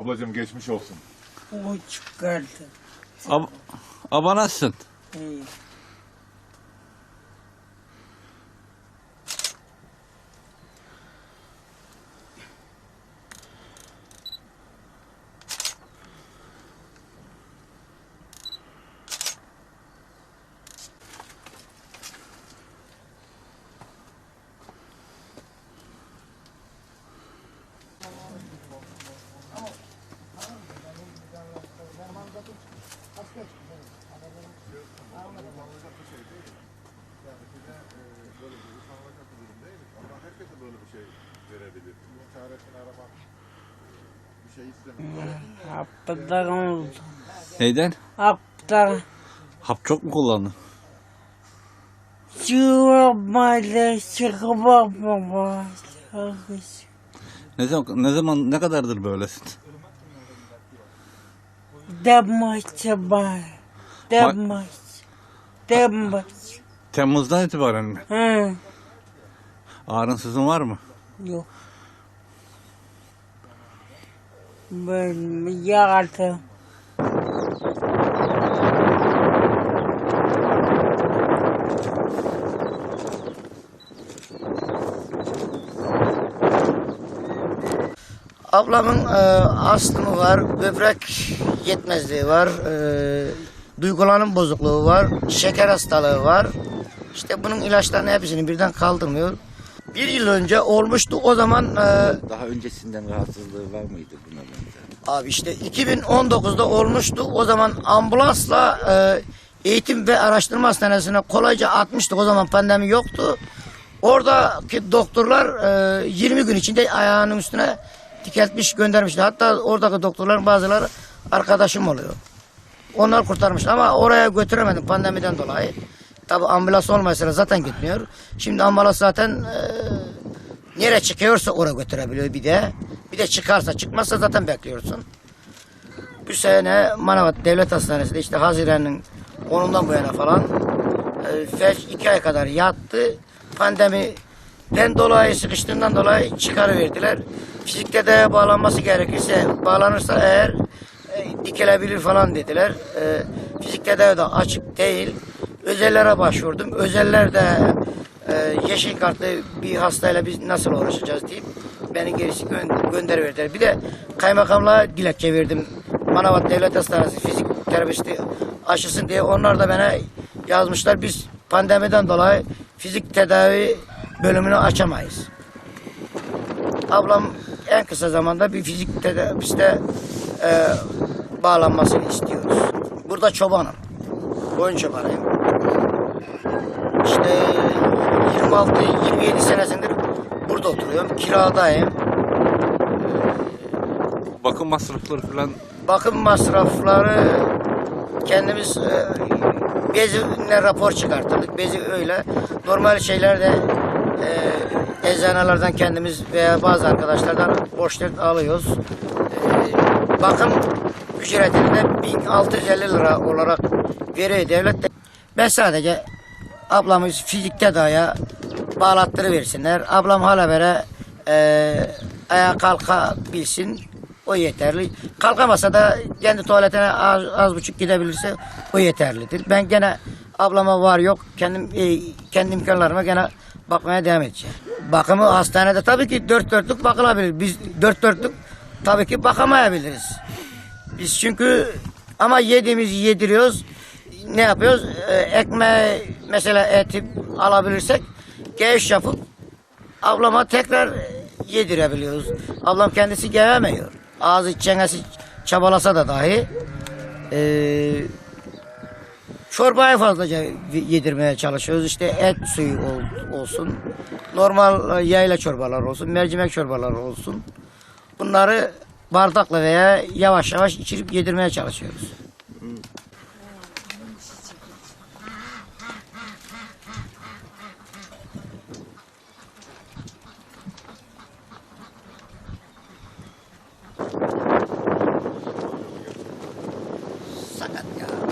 Ablacığım geçmiş olsun. O çıkardı. Ab Aba nasılsın? İyi. Hapıdan oldu. Neyden? Haptan. Hap çok mu kullandın? Çıkmadı. Ne zaman ne zaman ne kadardır böylesin? Demaç var. Demaç. Demaç. Temmuz'dan itibaren mi? Hı. Ağrınsızın var mı? Yok. Ben yardım. Ablamın e, astımı var, böbrek yetmezliği var, e, duygulanım bozukluğu var, şeker hastalığı var. İşte bunun ilaçlarını hepsini birden kaldırmıyor. Bir yıl önce olmuştu o zaman e, Daha öncesinden rahatsızlığı var mıydı buna benzer? abi işte 2019'da olmuştu. O zaman ambulansla e, eğitim ve araştırma hastanesine kolayca atmıştık. O zaman pandemi yoktu. Oradaki doktorlar e, 20 gün içinde ayağının üstüne dikeltmiş göndermişti. Hatta oradaki doktorların bazıları arkadaşım oluyor. Onlar kurtarmış ama oraya götüremedim pandemiden dolayı. Tabi ambulans olmasa zaten gitmiyor. Şimdi ambulans zaten e, nereye çıkıyorsa oraya götürebiliyor bir de. Bir de çıkarsa çıkmazsa zaten bekliyorsun. Bu sene Manavgat Devlet Hastanesi'nde işte Haziran'ın 10'undan bu yana falan e, iki ay kadar yattı. Pandemiden dolayı sıkıştığından dolayı çıkarıverdiler. Fizik tedaviye bağlanması gerekirse bağlanırsa eğer dikelebilir falan dediler. E, fizik tedavi de açık değil. Özellere başvurdum. Özeller de e, yeşil kartlı bir hastayla biz nasıl uğraşacağız deyip beni gerisi gö- gönderiverdiler. Bir de kaymakamlığa dilekçe verdim. Manavat Devlet Hastanesi fizik terapisti aşısın diye. Onlar da bana yazmışlar. Biz pandemiden dolayı fizik tedavi bölümünü açamayız. Ablam en kısa zamanda bir fizik tedaviste e, bağlanmasını istiyoruz. Burada çobanım. Koyun çobanıyım. İşte 26-27 senesindir burada oturuyorum. Kiradayım. Bakım masrafları falan Bakım masrafları kendimiz e, bezine rapor çıkartırdık. Bezi öyle. Normal şeyler de e, eczanelerden kendimiz veya bazı arkadaşlardan borçlar alıyoruz. E, bakım ücretini de 1650 lira olarak veriyor devlet de. Ben sadece ablamız fizik tedaviye bağlattırıversinler. Ablam hala bere e, ayağa kalkabilsin. O yeterli. Kalkamasa da kendi tuvaletine az, az buçuk gidebilirse o yeterlidir. Ben gene ablama var yok kendim e, kendi imkanlarıma gene bakmaya devam edeceğim. Bakımı hastanede tabii ki dört dörtlük bakılabilir. Biz dört dörtlük tabii ki bakamayabiliriz. Biz çünkü ama yediğimizi yediriyoruz. Ne yapıyoruz? Ee, mesela eti alabilirsek geviş yapıp ablama tekrar yedirebiliyoruz. Ablam kendisi gelemiyor. Ağzı çenesi çabalasa da dahi ee, çorbayı fazlaca yedirmeye çalışıyoruz. İşte et suyu ol- olsun. Normal e, yayla çorbalar olsun. Mercimek çorbalar olsun. Bunları bardakla veya yavaş yavaş içirip yedirmeye çalışıyoruz. Sakat ya.